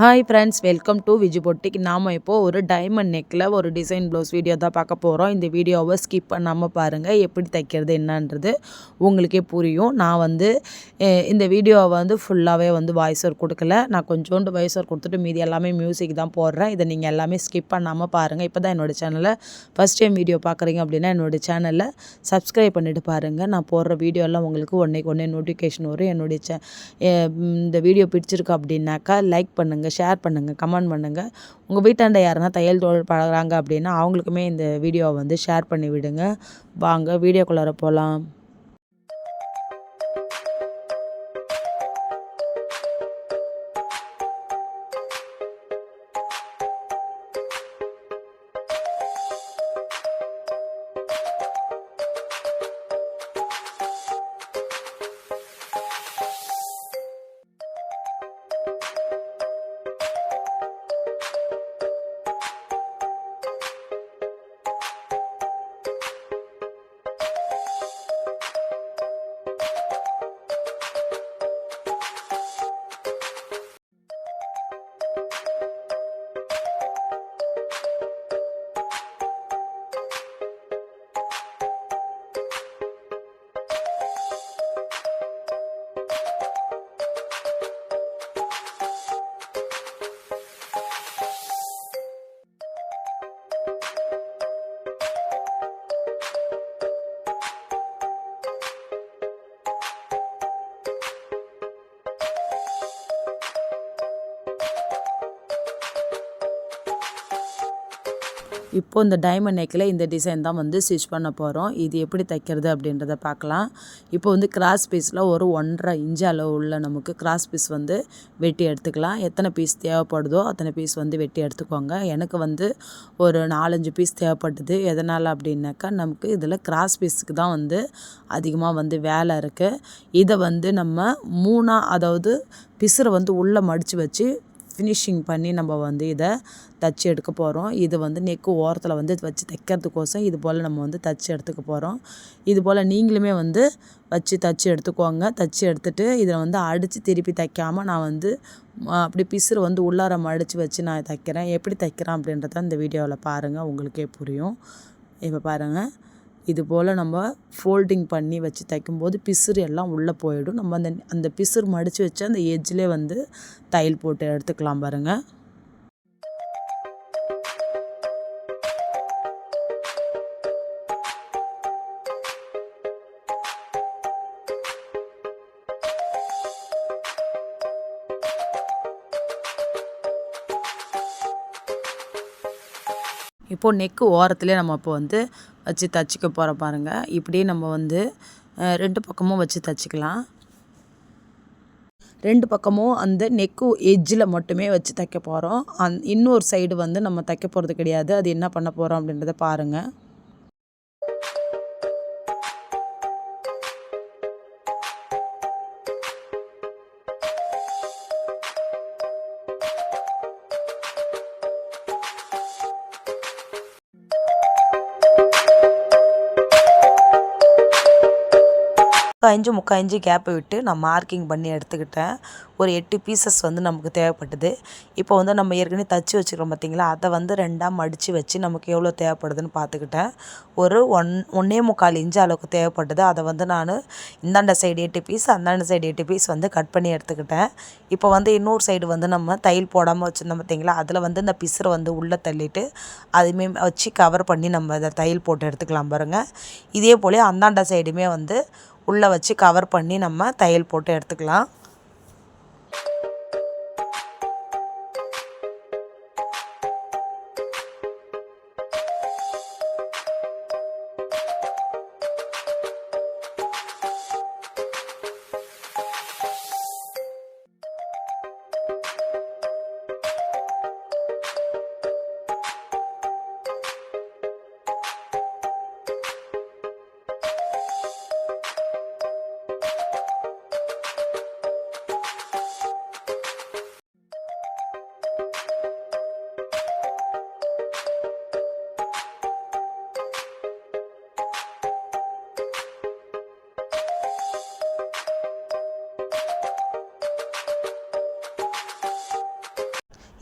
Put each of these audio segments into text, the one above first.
Hi friends welcome to Viji boutique நாம் இப்போது ஒரு டைமண்ட் நெக்கில் ஒரு டிசைன் ப்ளவுஸ் வீடியோ தான் பார்க்க போகிறோம் இந்த வீடியோவை ஸ்கிப் பண்ணாமல் பாருங்கள் எப்படி தைக்கிறது என்னன்றது உங்களுக்கே புரியும். நான் வந்து இந்த வீடியோவை வந்து ஃபுல்லாகவே வந்து வாய்ஸ் ஒர்க் கொடுக்கல. நான் கொஞ்சோண்டு வாய்ஸ் ஒர்க் கொடுத்துட்டு மீதி எல்லாமே மியூசிக் தான் போடுறேன். இதை நீங்கள் எல்லாமே ஸ்கிப் பண்ணாமல் பாருங்கள் இப்போ தான் என்னோடய சேனலை ஃபஸ்ட் டைம் வீடியோ பார்க்குறீங்க அப்படின்னா என்னோடய சேனலில் சப்ஸ்கிரைப் பண்ணிவிட்டு பாருங்கள் நான் போடுற வீடியோ எல்லாம் உங்களுக்கு ஒன்றைக்கு ஒன்றே நோட்டிஃபிகேஷன் வரும். என்னுடைய சே இந்த வீடியோ பிடிச்சிருக்கு அப்படின்னாக்கா லைக் பண்ணுங்கள் ஷேர் பண்ணுங்கள் கமெண்ட் பண்ணுங்கள் உங்கள் வீட்டாண்ட யாருன்னா தையல் தொழில் பழகுறாங்க அப்படின்னா அவங்களுக்குமே இந்த வீடியோவை வந்து ஷேர் பண்ணி விடுங்க. வாங்க வீடியோக்குள்ளார போகலாம் இப்போ இந்த டைமண்ட் நெக்கில் இந்த டிசைன் தான் வந்து ஸ்டிச் பண்ண போகிறோம் இது எப்படி தைக்கிறது அப்படின்றத பார்க்கலாம். இப்போ வந்து கிராஸ் பீஸில் ஒரு ஒன்றரை இன்ச்சு அளவு உள்ள நமக்கு கிராஸ் பீஸ் வந்து வெட்டி எடுத்துக்கலாம். எத்தனை பீஸ் தேவைப்படுதோ அத்தனை பீஸ் வந்து வெட்டி எடுத்துக்கோங்க. எனக்கு வந்து ஒரு நாலஞ்சு பீஸ் தேவைப்பட்டது. எதனால் அப்படின்னாக்கா நமக்கு இதில் கிராஸ் பீஸுக்கு தான் வந்து அதிகமாக வந்து வேலை இருக்குது இதை வந்து நம்ம மூணாக அதாவது பிசுரை வந்து உள்ளே மடித்து வச்சு ஃபினிஷிங் பண்ணி நம்ம வந்து இதை தச்சு எடுக்க போகிறோம் இது வந்து நெக்கு ஓரத்தில் வந்து வச்சு தைக்கிறதுக்கோசம் இது போல் நம்ம வந்து தச்சு எடுத்துக்க போகிறோம் இது போல் நீங்களுமே வந்து வச்சு தச்சு எடுத்துக்கோங்க. தச்சு எடுத்துகிட்டு இதில் வந்து அடித்து திருப்பி தைக்காமல் நான் வந்து அப்படி பிசுறு வந்து உள்ளார மடித்து வச்சு நான் தைக்கிறேன். எப்படி தைக்கிறேன் அப்படின்றத இந்த வீடியோவில் பாருங்கள் உங்களுக்கே புரியும். இப்போ பாருங்கள் இது போல் நம்ம ஃபோல்டிங் பண்ணி வச்சு தைக்கும்போது பிசுறு எல்லாம் உள்ளே போயிடும். நம்ம அந்த அந்த பிசுறு மடித்து வச்சு அந்த எஜ்ஜிலே வந்து தையல் போட்டு எடுத்துக்கலாம் பாருங்கள் இப்போது நெக்கு ஓரத்துலேயே நம்ம இப்போ வந்து வச்சு தச்சுக்க போகிறோம் பாருங்கள் இப்படியே நம்ம வந்து ரெண்டு பக்கமும் வச்சு தச்சுக்கலாம். ரெண்டு பக்கமும் அந்த நெக்கு எஜ்ஜில் மட்டுமே வச்சு தைக்க போகிறோம் அந் இன்னொரு சைடு வந்து நம்ம தைக்க போகிறது கிடையாது. அது என்ன பண்ண போகிறோம் அப்படின்றத பாருங்கள் முக்கால் இன்ச்சு முக்கால் இன்ச்சு கேப்பை விட்டு நான் மார்க்கிங் பண்ணி எடுத்துக்கிட்டேன். ஒரு எட்டு பீசஸ் வந்து நமக்கு தேவைப்பட்டது. இப்போ வந்து நம்ம ஏற்கனவே தச்சு வச்சுக்கிறோம் பார்த்தீங்களா அதை வந்து ரெண்டாக மடித்து வச்சு நமக்கு எவ்வளோ தேவைப்படுதுன்னு பார்த்துக்கிட்டேன். ஒரு ஒன் ஒன்றே முக்கால் இன்ச்சு அளவுக்கு தேவைப்பட்டது. அதை வந்து நான் இந்தாண்ட சைடு எட்டு பீஸ் அந்தாண்ட சைடு எட்டு பீஸ் வந்து கட் பண்ணி எடுத்துக்கிட்டேன். இப்போ வந்து இன்னொரு சைடு வந்து நம்ம தையல் போடாமல் வச்சுருந்தோம் பார்த்தீங்களா அதில் வந்து இந்த பிசுரை வந்து உள்ளே தள்ளிட்டு அதுமே வச்சு கவர் பண்ணி நம்ம அதை தையல் போட்டு எடுத்துக்கலாம் பாருங்கள் இதே போல் அந்தாண்ட சைடுமே வந்து உள்ளே வச்சு கவர் பண்ணி நம்ம தையல் போட்டு எடுத்துக்கலாம்.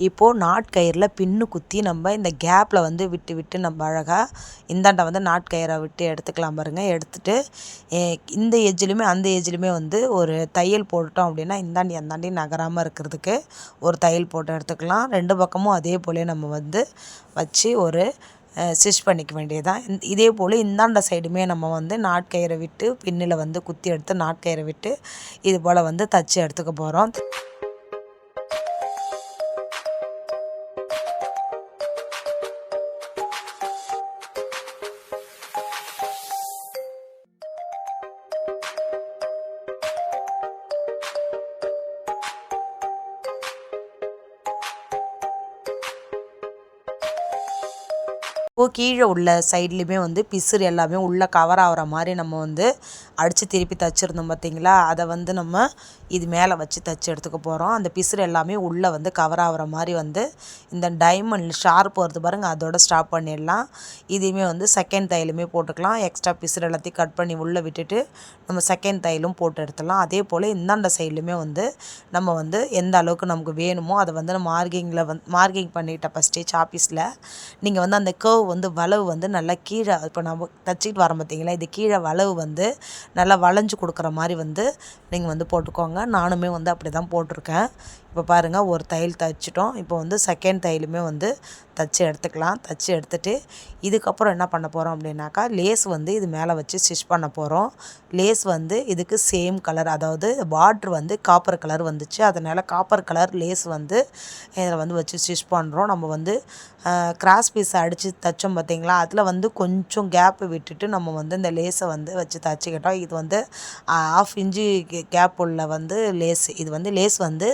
இப்போது நாட்கயிறில் பின்னு குத்தி நம்ம இந்த கேப்பில் வந்து விட்டு விட்டு நம்ம அழகாக இந்தாண்டை வந்து நாட்கயிறை விட்டு எடுத்துக்கலாம் பாருங்கள் எடுத்துட்டு இந்த ஏஜ்லேயுமே அந்த ஏஜ்லேயுமே வந்து ஒரு தையல் போட்டுட்டோம் அப்படின்னா இந்தாண்டி அந்தாண்டி நகராமல் இருக்கிறதுக்கு ஒரு தையல் போட்டு எடுத்துக்கலாம். ரெண்டு பக்கமும் அதே போல நம்ம வந்து வச்சு ஒரு ஸ்டிச் பண்ணிக்க வேண்டியதுதான். இதே போல் இந்தாண்ட சைடுமே நம்ம வந்து நாட்கயிறை விட்டு பின்னில் வந்து குத்தி எடுத்து நாட்கயிறை விட்டு இது போல் வந்து தச்சு எடுத்துக்க போகிறோம் கீழே உள்ள சைட்லேயுமே வந்து பிசுறு எல்லாமே உள்ளே கவர் ஆகிற மாதிரி நம்ம வந்து அடித்து திருப்பி தைச்சிருந்தோம் பார்த்திங்களா? அதை வந்து நம்ம இது மேலே வச்சு தைச்சி எடுத்துக்க போகிறோம் அந்த பிசுறு எல்லாமே உள்ளே வந்து கவர் ஆகிற மாதிரி வந்து இந்த டைமண்ட் ஷார்ப் வருது பாருங்கள் அதோட ஸ்டாப் பண்ணிடலாம். இதையுமே வந்து செகண்ட் தையலுமே போட்டுக்கலாம். எக்ஸ்ட்ரா பிசுறு எல்லாத்தையும் கட் பண்ணி உள்ளே விட்டுட்டு நம்ம செகண்ட் தையலும் போட்டு எடுத்துடலாம். அதே போல் இந்தாண்ட சைட்லையுமே வந்து நம்ம வந்து எந்த அளவுக்கு நமக்கு வேணுமோ அதை வந்து மார்க்கிங்கில் வந்து மார்க்கிங் பண்ணிவிட்ட ஃபஸ்ட்டே சாப்பீஸில் நீங்கள் வந்து அந்த கேர்வ் வந்து வளவு வந்து நல்லா கீழே இப்போ நம்ம தச்சிக்கிட்டு வரோம் பார்த்தீங்களா இது கீழே வளவு வந்து நல்லா வளைஞ்சு கொடுக்குற மாதிரி வந்து நீங்கள் வந்து போட்டுக்கோங்க. நானுமே வந்து அப்படி தான் போட்டிருக்கேன். இப்போ பாருங்கள் ஒரு தையல் தைச்சிட்டோம். இப்போ வந்து செகண்ட் தையலுமே வந்து தைச்சி எடுத்துக்கலாம். தைச்சி எடுத்துகிட்டு இதுக்கப்புறம் என்ன பண்ண போகிறோம் அப்படின்னாக்கா லேஸ் வந்து இது மேலே வச்சு ஸ்டிச் பண்ண போகிறோம் லேஸ் வந்து இதுக்கு சேம் கலர் அதாவது பார்ட்ரு வந்து காப்பர் கலர் வந்துச்சு. அதனால் காப்பர் கலர் லேஸ் வந்து இதில் வந்து வச்சு ஸ்டிச் பண்ணுறோம் நம்ம வந்து கிராஸ் பீஸ் அடித்து தைச்சோம் பார்த்திங்களா அதில் வந்து கொஞ்சம் கேப்பு விட்டுட்டு நம்ம வந்து இந்த லேஸை வந்து வச்சு தைச்சிக்கிட்டோம். இது வந்து ஆஃப் இன்ச்சு கேப் உள்ள வந்து லேஸ் இது வந்து லேஸ் வந்து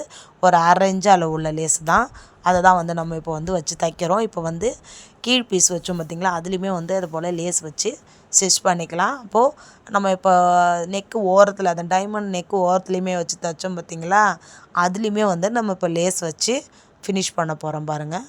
ஒரு ஒரு அரைஞ்சு அளவு உள்ள லேஸ் தான். அதை தான் வந்து நம்ம இப்போ வந்து வச்சு தைக்கிறோம். இப்போ வந்து கீழ் பீஸ் வச்சோம் பார்த்திங்களா? அதுலேயுமே வந்து அது போல் லேஸ் வச்சு ஸ்டிச் பண்ணிக்கலாம். அப்போது நம்ம இப்போ நெக்கு ஓரத்தில் அந்த டைமண்ட் நெக்கு ஓரத்துலேயுமே வச்சு தைச்சோம் பார்த்திங்களா? அதுலேயுமே வந்து நம்ம இப்போ லேஸ் வச்சு ஃபினிஷ் பண்ண போகிறோம் பாருங்கள்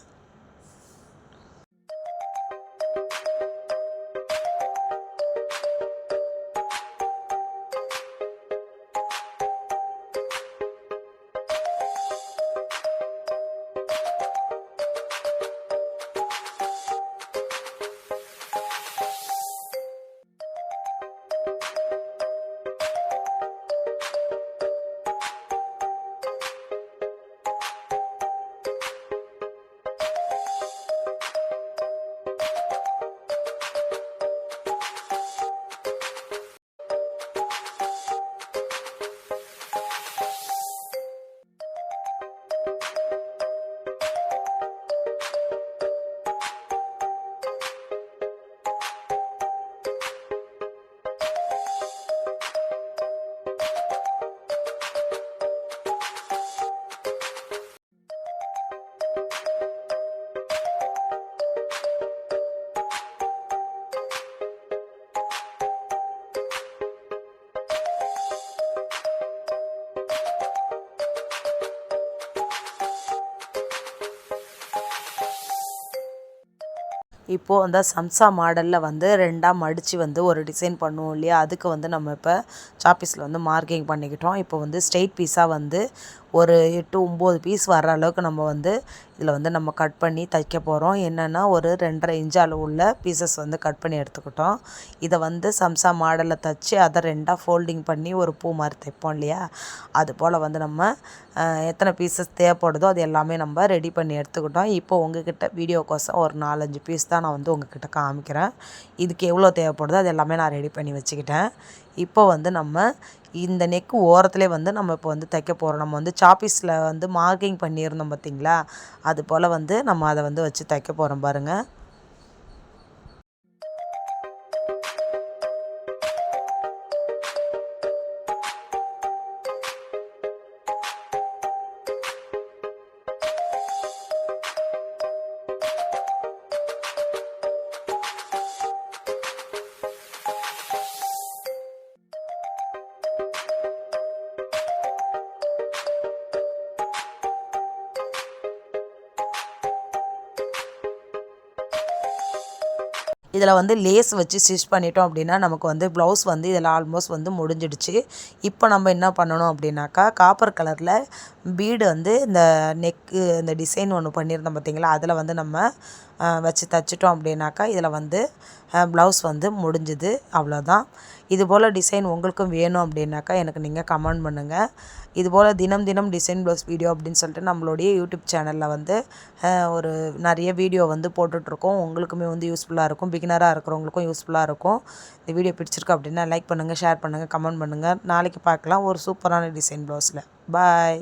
இப்போது அந்த சம்சா மாடலில் வந்து ரெண்டாக மடித்து வந்து ஒரு டிசைன் பண்ணுவோம் இல்லையா? அதுக்கு வந்து நம்ம இப்போ சாப்பீஸில் வந்து மார்க்கிங் பண்ணிக்கிட்டோம். இப்போ வந்து ஸ்ட்ரெயிட் பீஸாக வந்து ஒரு எட்டு ஒம்பது பீஸ் வர அளவுக்கு நம்ம வந்து இதில் வந்து நம்ம கட் பண்ணி தைக்க போகிறோம் என்னென்னா ஒரு ரெண்டரை இன்ச் அளவு உள்ள பீசஸ் வந்து கட் பண்ணி எடுத்துக்கிட்டோம். இதை வந்து சம்சா மாடலில் தைச்சி அதை ரெண்டாக ஃபோல்டிங் பண்ணி ஒரு பூ மாதிரி தைப்போம் இல்லையா? அது போல் வந்து நம்ம எத்தனை பீசஸ் தேவைப்படுதோ அது எல்லாமே நம்ம ரெடி பண்ணி எடுத்துக்கிட்டோம். இப்போ உங்ககிட்ட வீடியோக்கோசம் ஒரு நாலஞ்சு பீஸ் தான் நான் வந்து உங்ககிட்ட காமிக்கிறேன். இதுக்கு எவ்வளோ தேவைப்படுதோ அது எல்லாமே நான் ரெடி பண்ணி வச்சுக்கிட்டேன். இப்போ வந்து நம்ம இந்த நெக்கு ஓரத்துலேயே வந்து நம்ம இப்போ வந்து தைக்க போகிறோம் நம்ம வந்து சாப்பீஸில் வந்து மார்க்கிங் பண்ணியிருந்தோம் பார்த்திங்களா அது போல் வந்து நம்ம அதை வந்து வச்சு தைக்க போகிறோம் பாருங்கள் இதில் வந்து லேஸ் வச்சு ஸ்டிச் பண்ணிட்டோம் அப்படின்னா நமக்கு வந்து ப்ளவுஸ் வந்து இதில் ஆல்மோஸ்ட் வந்து முடிஞ்சிடுச்சு. இப்போ நம்ம என்ன பண்ணணும் அப்படின்னாக்கா காப்பர் கலரில் பீடு வந்து இந்த நெக்கு இந்த டிசைன் ஒன்று பண்ணியிருந்தோம் பார்த்திங்களா? அதில் வந்து நம்ம வச்சு தச்சிட்டோம் அப்படின்னாக்கா இதில் வந்து ப்ளவுஸ் வந்து முடிஞ்சுது. அவ்வளோதான். இது போல் டிசைன் உங்களுக்கும் வேணும் அப்படின்னாக்கா எனக்கு நீங்கள் கமெண்ட் பண்ணுங்கள் இது போல் தினம் தினம் டிசைன் ப்ளவுஸ் வீடியோ அப்படின்னு சொல்லிட்டு நம்மளுடைய யூடியூப் சேனலில் வந்து ஒரு நிறைய வீடியோ வந்து போட்டுட்ருக்கோம். உங்களுக்குமே வந்து யூஸ்ஃபுல்லாக இருக்கும். பிகினராக இருக்கிறவங்களுக்கும் யூஸ்ஃபுல்லாக இருக்கும். இந்த வீடியோ பிடிச்சிருக்கு அப்படின்னா லைக் பண்ணுங்கள் ஷேர் பண்ணுங்கள் கமெண்ட் பண்ணுங்கள் நாளைக்கு பார்க்கலாம் ஒரு சூப்பரான டிசைன் ப்ளவுஸில். பாய்